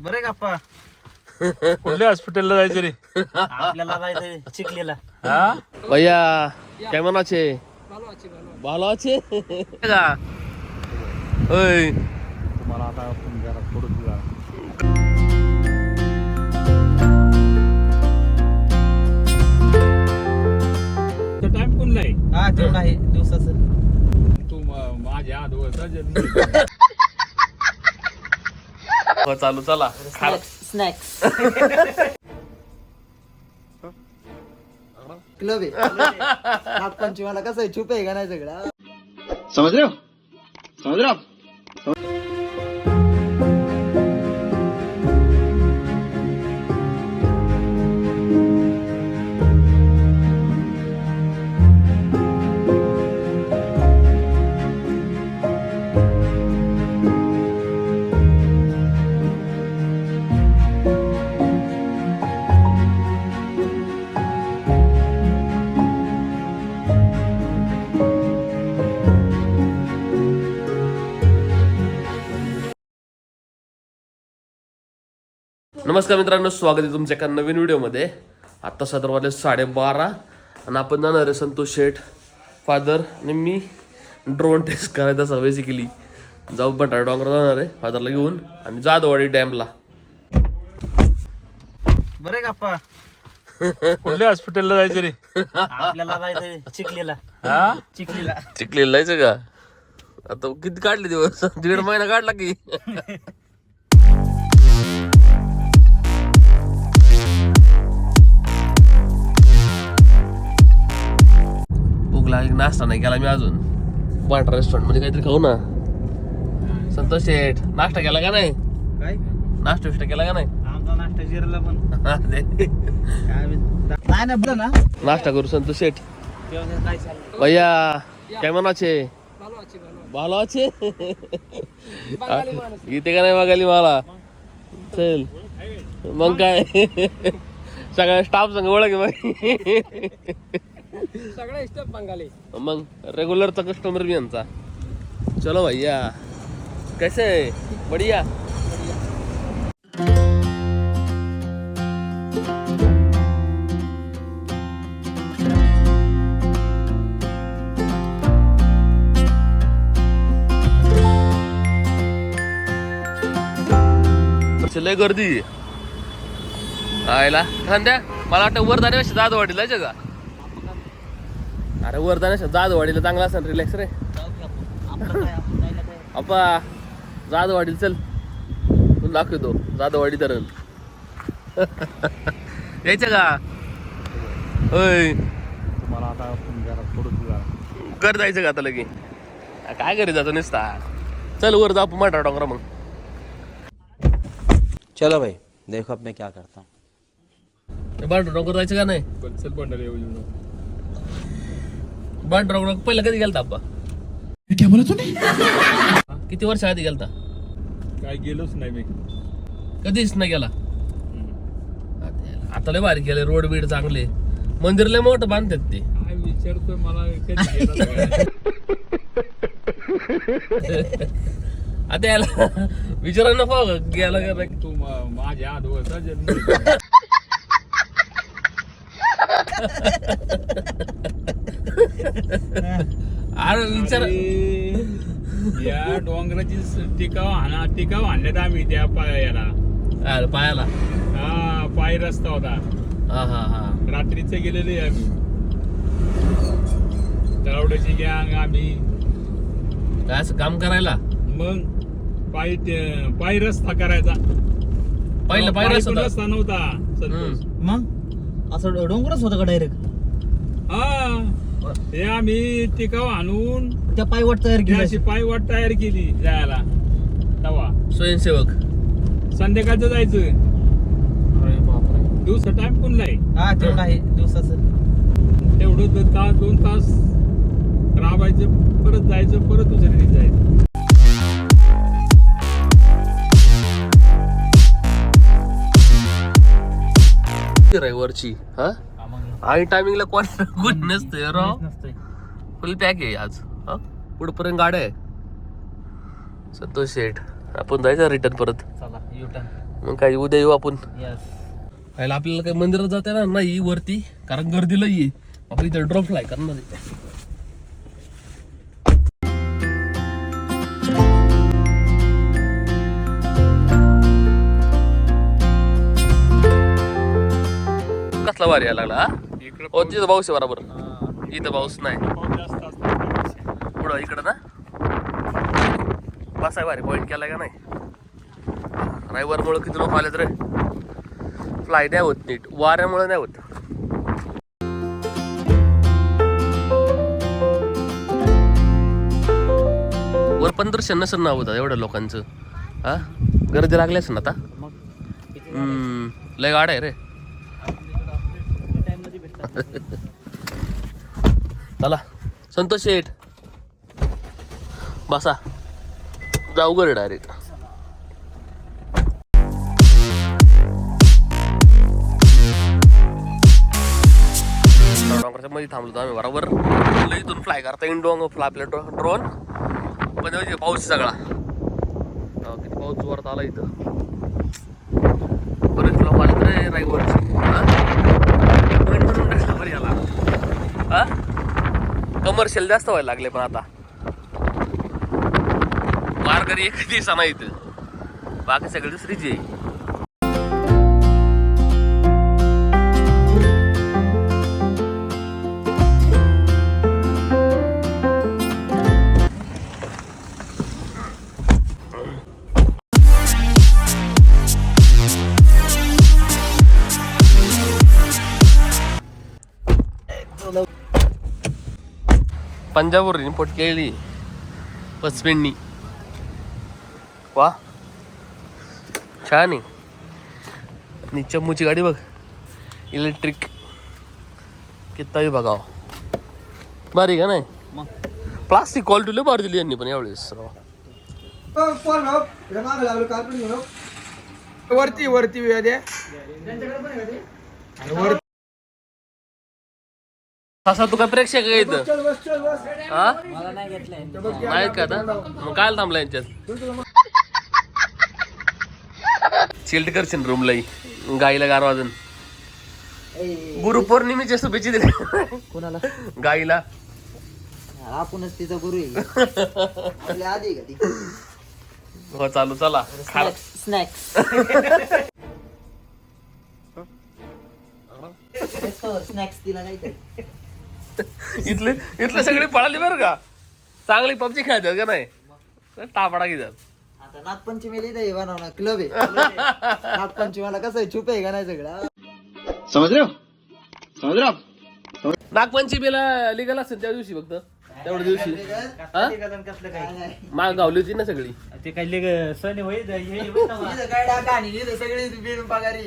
बरे गप्पा कुठल्या हॉस्पिटलला जायचं रे आपल्याला जायचंय चिखलीला हा ভাইয়া কেমন আছে ভালো আছে का ওই तुम्हाला आता आपण जरा थोडं तुला टाइम कोणला आहे हा तेवढं आहे दिवसाचं तू म- माझ्या आजोबाचा जन्म हो, चालू चला. स्नॅक्स क्लब आहे. नागपंचमीला कसं आहे? छुप आहे का नाही सगळं? समझ रहे नमस्कार मित्रांनो स्वागत आहे तुमच्या एका नवीन व्हिडिओमध्ये. आत्ता सदर वाजले साडेबारा आणि आपण जाणार आहे संतोष शेठ फादर आणि मी ड्रोन टेस्ट करायचा सवय शिकली जाऊ बटाटा डोंगर जाणार आहे फादरला घेऊन आणि जाधववाडी डॅमला. बरे गप्पा कुठल्या हॉस्पिटलला जायचं रे? आपल्याला जायचंय चिखलीला. हा? चिखलीला. चिखलेला जायचं का? आता किती काढले दिवस? दीड महिना काढला की. भूक लागली नाश्ता नाही केला मी अजून पांढरा रेस्टॉरंट मध्ये काहीतरी खाऊ ना संतोष शेठ नाश्ता केला का नाही काय नाश्ता बिष्टा केला का नाही आमचा नाश्ता जिरला पण दे. काय माहित. नाही ना बरं ना नाश्ता करू संतोष शेठ जेवणाचं काय चाललं ভাইয়া কেমন আছে ভালো আছে इथे का नाही बघाली मला चल मग काय सगळ्या स्टाफ संग ओळख आहे बाई सगळ्या स्टेप बंगाली. मग रेग्युलरचा कस्टमर मी यांचा चलो भैया. कैसे बढ़िया. लय गर्दी आयला. खांद्या मला वाटतं वर जाण्यापेक्षा दाद वाढीला जायचं का अरे वर जाण्यापेक्षा जाद वाढीला चांगला असेल रिलॅक्स रे. जाऊ की आपण आपलं काय आपण जायला काय अप्पा जाद वाढील चल. तू दाखवतो जादवाडी धरण. यायचं का? होय. तुम्हाला आता आपण जरा थोडं तुला कर जायचं का आता लगे? काय करी जातो नुसता? चल वर जाऊ आपण मटा डोंगरा मग. चलो भाई देखो अब मैं क्या करता हूँ. डोंगर जायचं का नाही? चल पंढरी येऊ येऊ. बांड डोंगर पहिला कधी गेलता अप्पा? किती वर्ष आधी गेलता? काय गेलोच नाही मी. कधीच नाही गेला? आता लय भारी केले रोड बीड चांगले. मंदिर लय मोठं बांधतात ते. काय विचारतोय मला कधी गेला? आता याला विचारा नको गेला का नाही? तू म- माझ्या आजोबाचा जन्म अरे विचार. या डोंगराची टिकाव हाणा टिकाव आणल्यात आम्ही त्या पायाला. अरे पायाला. हा पाय रस्ता होता. हा हा हा. रात्रीच गेलेले आम्ही. तळवड्याची गँग आम्ही. काय असं काम करायला? मग पाय ते- पाय रस्ता करायचा. पहिलं पाय होता. रस्ता नव्हता. संतोष. मग? असं डोंगरच होतं का डायरेक्ट हा. हे आम्ही टिकाव आणून त्या पायवाट तयार ही केली अशी पायवाट तयार केली जायला. तवा. स्वयंसेवक. संध्याकाळचं जायचं. अरे बापरे. दिवसा टाइम कोणला आहे? हा तेवढं आहे दिवसाचं. तेवढं दोन तास दोन तास राबायचं परत जायचं परत दुसऱ्या दिवशी जायचं. वरची हा? आणि टायमिंगला कोण राव. नसतंय. फुल पॅक आहे आज हा. पुढपर्यंत गाड्या आहे? संतोष शेठ. आपण जायचं रिटर्न परत. मग काय उद्या येऊ आपण. पहिला आपल्याला काही मंदिरात जाता येणार नाही वरती कारण गर्दी लई आहे. आपण इथे ड्रॉप फ्लाय करणार आहे. कसला वारी यायला लागला हा? तिथं पाऊस आहे बरोबर. इथं पाऊस नाही. पुढं इकडं ना? बसाय भारी पॉईंट केलाय का नाही? ड्रायव्हरमुळे किती लोक आलेत रे? फ्लाय नाही होत नीट. वाऱ्यामुळे नाही होत. वर पण दर्शन नसेल ना होतं एवढ्या लोकांचं. हा? गर्दी लागली असेल ना आता? लय गाड आहे रे. चला. संतोष शेठ बसा. जाऊ गर डायरेक्ट डोंगराच्या मध्ये थांबलो होतो आम्ही बरोबर? इथून फ्लाय करता येईन डोंग आपल्या ड्रोन पण पाऊस सगळा. किती पाऊस जोरात आला इथं. बरेच लोक आले रे रायवरची याला. हा? कमर्शियल जास्त व्हायला लागले पण आता. वारकरी एक दिवसा नाही इथं. बाकी सगळे दुसरीची आहे. पंजाबवर इम्पोर्ट केली पचपेंनी वा छान आहे आणि चम्मूची गाडी बघ इलेक्ट्रिक किताही बघाव बारी का नाही मग प्लास्टिक क्वालिटी लय बार दिली यांनी पण यावेळेस राव. वरती वरती वेळ द्या असा तू काय प्रेक्षक आहे इथं? हा? नाहीत का आता? मग काय थांबला यांच्यात. चिल्ट करशील रूमलाही गाईला गार वाजून. गुरुपौर्णिमेच्या शुभेच्छा दिल्या. कोणाला? गाईला. आपणच तिचा गुरु आहे. आपल्या आधी आहे का ती? हो चालू चला. स्नॅक्स स्नॅक्स तिला काहीतरी. इथले इथले सगळे पळाली बरं का. चांगली पबजी खेळतात का नाही? टापडा घेतात. आता नागपंचमीला इथं हे बनवणार क्लब आहे. नागपंचमीला कसं आहे छुप आहे का नाही सगळं? समझ रहे हो समझ रहे हो आप नागपंचमीला लिगल असेल त्या दिवशी फक्त? तेवढ्या दिवशी. हा? कसलं काय माग गावली होती ना सगळी. ते काय लेग सण होईल हे. इथं काय डाका आणि इथं सगळी बिन पगारी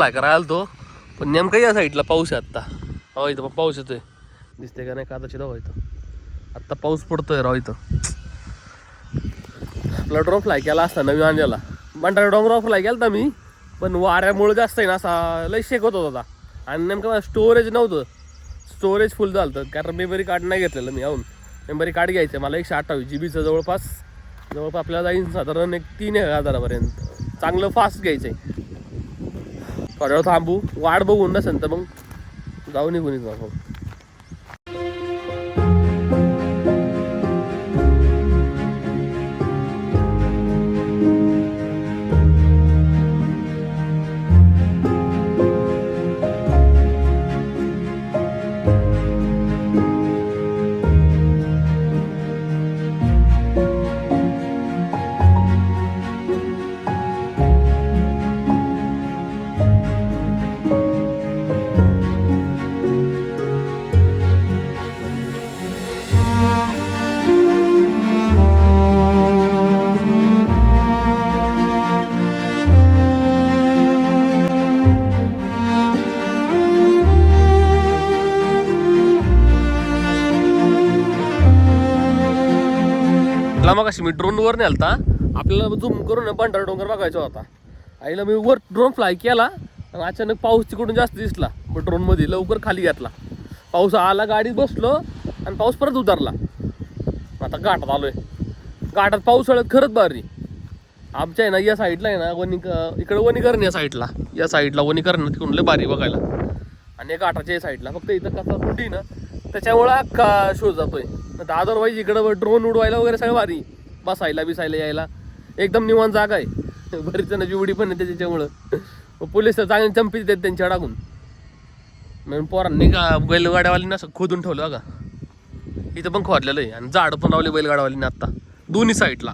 फ्लाय करायला आलतो. पण नेमकं या साईडला पाऊस आहे आत्ता. हो इथं पण पाऊस येतोय. दिसते का नाही? कादाची राव इथं. आत्ता पाऊस पडतोय राव इथं. आपला ड्रॉप फ्लाय केला असता नवी आणलेला मंटाळा डोंगरावर फ्लाय केला मी. पण वाऱ्यामुळे जास्त आहे ना असा लय शेकत होता होता आणि नेमकं स्टोरेज नव्हतं. स्टोरेज फुल झालं होतं कारण मेमरी कार्ड नाही घेतलेलं मी येऊन मेमरी कार्ड घ्यायचं मला एकशे अठ्ठावीस जी बीचं जवळपास. जवळपास आपल्याला जाईन साधारण एक तीन हजारापर्यंत. चांगलं फास्ट घ्यायचं आहे थोड्या वेळ थांबू. वाट बघून ना तर मग जाऊ निघून जाऊ आपण अशी मी ड्रोनवर नेलता. आपल्याला झूम करून ना पांढरा डोंगर बघायचा होता. आईला मी वर ड्रोन फ्लाय केला आणि अचानक पाऊस तिकडून जास्त दिसला. मग ड्रोनमध्ये लवकर खाली घेतला. पाऊस आला गाडीत बसलो आणि पाऊस परत उतरला. आता घाटात आलोय. घाटात पावसाळ्यात खरंच भारी. आमच्या आहे ना या साईडला आहे ना वनिक इकडे वनीकरण या साईडला या साईडला वनीकरण तिकडून लय भारी बघायला. आणि या घाटाच्या या साईडला फक्त इथं कसा कुंडी ना त्याच्यामुळं अख्खा शो जातोय. तर अदरवाईज इकडं ड्रोन उडवायला वगैरे सगळं भारी. बसायला बिसायला यायला. एकदम निवांत जागा आहे. बरीच जणांची उडी पण आहे त्याच्यामुळं. पोलीस तर चांगले चंपी देत त्यांच्या टाकून म्हणून पोरांनी का बैलगाड्यावालीनं असं खोदून ठेवलं बघा. इथं पण खोदलेलं आहे. आणि झाडं पण लावले बैलगाड्यावालीने आत्ता दोन्ही साईडला